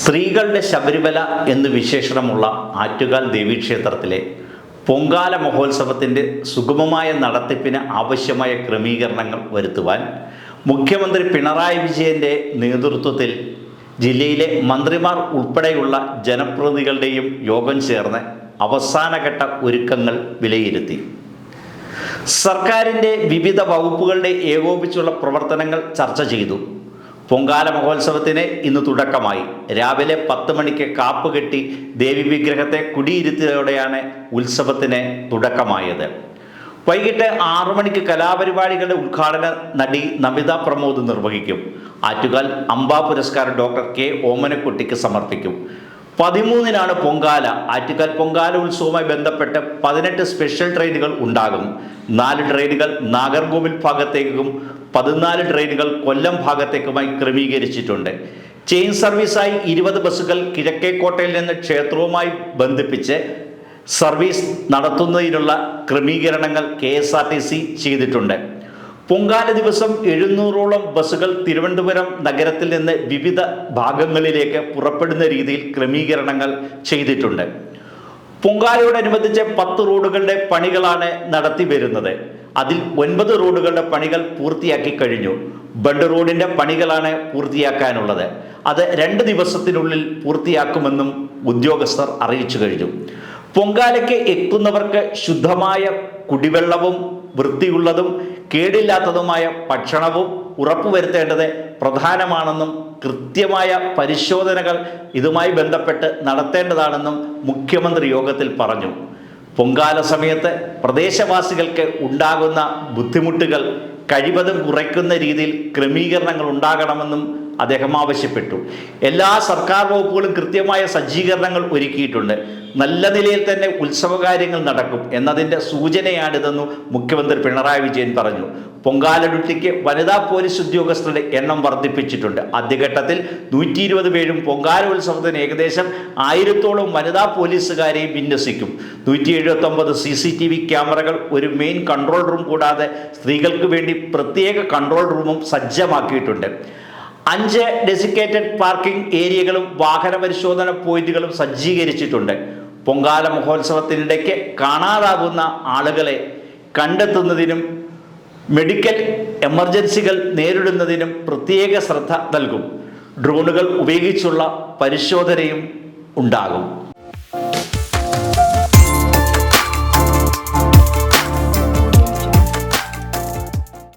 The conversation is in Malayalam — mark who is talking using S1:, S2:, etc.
S1: സ്ത്രീകളുടെ ശബരിമല എന്ന് വിശേഷണമുള്ള ആറ്റുകാൽ ദേവീക്ഷേത്രത്തിലെ പൊങ്കാല മഹോത്സവത്തിന്റെ സുഗമമായ നടത്തിപ്പിന് ആവശ്യമായ ക്രമീകരണങ്ങൾ വരുത്തുവാൻ മുഖ്യമന്ത്രി പിണറായി വിജയന്റെ നേതൃത്വത്തിൽ ജില്ലയിലെ മന്ത്രിമാർ ഉൾപ്പെടെയുള്ള ജനപ്രതിനിധികളുടെയും യോഗം ചേർന്ന് അവസാനഘട്ട ഒരുക്കങ്ങൾ വിലയിരുത്തി. സർക്കാരിന്റെ വിവിധ വകുപ്പുകളുടെ ഏകോപിച്ചുള്ള പ്രവർത്തനങ്ങൾ ചർച്ച ചെയ്തു. പൊങ്കാല മഹോത്സവത്തിന് ഇന്ന് തുടക്കമായി. രാവിലെ പത്ത് മണിക്ക് കാപ്പ് കെട്ടി ദേവി വിഗ്രഹത്തെ കുടിയിരുത്തിയതോടെയാണ് ഉത്സവത്തിന് തുടക്കമായത്. വൈകിട്ട് ആറു മണിക്ക് കലാപരിപാടികളുടെ ഉദ്ഘാടന നടി നമിത പ്രമോദ് നിർവഹിക്കും. ആറ്റുകാൽ അംബാ പുരസ്കാരം ഡോക്ടർ കെ ഓമനക്കുട്ടിക്ക് സമർപ്പിക്കും. പതിമൂന്നിനാണ് പൊങ്കാല. ആറ്റുകാൽ പൊങ്കാല ഉത്സവവുമായി ബന്ധപ്പെട്ട് പതിനെട്ട് സ്പെഷ്യൽ ട്രെയിനുകൾ ഉണ്ടാകും. നാല് ട്രെയിനുകൾ നാഗർകോവിൽ ഭാഗത്തേക്കും പതിനാല് ട്രെയിനുകൾ കൊല്ലം ഭാഗത്തേക്കുമായി ക്രമീകരിച്ചിട്ടുണ്ട്. ചെയിൻ സർവീസായി ഇരുപത് ബസ്സുകൾ കിഴക്കേക്കോട്ടയിൽ നിന്ന് ക്ഷേത്രവുമായി ബന്ധിപ്പിച്ച് സർവീസ് നടത്തുന്നതിനുള്ള ക്രമീകരണങ്ങൾ കെ ചെയ്തിട്ടുണ്ട്. പൊങ്കാല ദിവസം എഴുന്നൂറോളം ബസ്സുകൾ തിരുവനന്തപുരം നഗരത്തിൽ നിന്ന് വിവിധ ഭാഗങ്ങളിലേക്ക് പുറപ്പെടുന്ന രീതിയിൽ ക്രമീകരണങ്ങൾ ചെയ്തിട്ടുണ്ട്. പൊങ്കാലയോടനുബന്ധിച്ച് പത്ത് റോഡുകളുടെ പണികളാണ് നടത്തി വരുന്നത്. അതിൽ ഒൻപത് റോഡുകളുടെ പണികൾ പൂർത്തിയാക്കി കഴിഞ്ഞു. ബണ്ട് റോഡിന്റെ പണികളാണ് പൂർത്തിയാക്കാനുള്ളത്. അത് രണ്ട് ദിവസത്തിനുള്ളിൽ പൂർത്തിയാക്കുമെന്നും ഉദ്യോഗസ്ഥർ അറിയിച്ചു കഴിഞ്ഞു. പൊങ്കാലയ്ക്ക് എത്തുന്നവർക്ക് ശുദ്ധമായ കുടിവെള്ളവും വൃത്തിയുള്ളതും കേടില്ലാത്തതുമായ ഭക്ഷണവും ഉറപ്പുവരുത്തേണ്ടത് പ്രധാനമാണെന്നും കൃത്യമായ പരിശോധനകൾ ഇതുമായി ബന്ധപ്പെട്ട് നടത്തേണ്ടതാണെന്നും മുഖ്യമന്ത്രി യോഗത്തിൽ പറഞ്ഞു. പൊങ്കാല സമയത്ത് പ്രദേശവാസികൾക്ക് ഉണ്ടാകുന്ന ബുദ്ധിമുട്ടുകൾ കഴിവതും കുറയ്ക്കുന്ന രീതിയിൽ ക്രമീകരണങ്ങൾ ഉണ്ടാകണമെന്നും അദ്ദേഹം ആവശ്യപ്പെട്ടു. എല്ലാ സർക്കാർ വകുപ്പുകളും കൃത്യമായ സജ്ജീകരണങ്ങൾ ഒരുക്കിയിട്ടുണ്ട്. നല്ല നിലയിൽ തന്നെ ഉത്സവകാര്യങ്ങൾ നടക്കും എന്നതിന്റെ സൂചനയാണിതെന്നും മുഖ്യമന്ത്രി പിണറായി വിജയൻ പറഞ്ഞു. പൊങ്കാല ഡ്യൂട്ടിക്ക് വനിതാ പോലീസ് ഉദ്യോഗസ്ഥരുടെ എണ്ണം വർദ്ധിപ്പിച്ചിട്ടുണ്ട്. ആദ്യഘട്ടത്തിൽ നൂറ്റി ഇരുപത് പേരും പൊങ്കാല ഉത്സവത്തിന് ഏകദേശം ആയിരത്തോളം വനിതാ പോലീസുകാരെയും വിന്യസിക്കും. നൂറ്റി എഴുപത്തൊമ്പത് സി സി ടി വി ക്യാമറകൾ ഒരു മെയിൻ കൺട്രോൾ റൂം കൂടാതെ സ്ത്രീകൾക്ക് വേണ്ടി പ്രത്യേക കൺട്രോൾ റൂമും സജ്ജമാക്കിയിട്ടുണ്ട്. അഞ്ച് ഡെസിക്കേറ്റഡ് പാർക്കിംഗ് ഏരിയകളും വാഹന പരിശോധന പോയിന്റുകളും സജ്ജീകരിച്ചിട്ടുണ്ട്. പൊങ്കാല മഹോത്സവത്തിനിടയ്ക്ക് കാണാതാകുന്ന ആളുകളെ കണ്ടെത്തുന്നതിനും മെഡിക്കൽ എമർജൻസികൾ നേരിടുന്നതിനും പ്രത്യേക ശ്രദ്ധ നൽകും. ഡ്രോണുകൾ ഉപയോഗിച്ചുള്ള പരിശോധനയും ഉണ്ടാകും.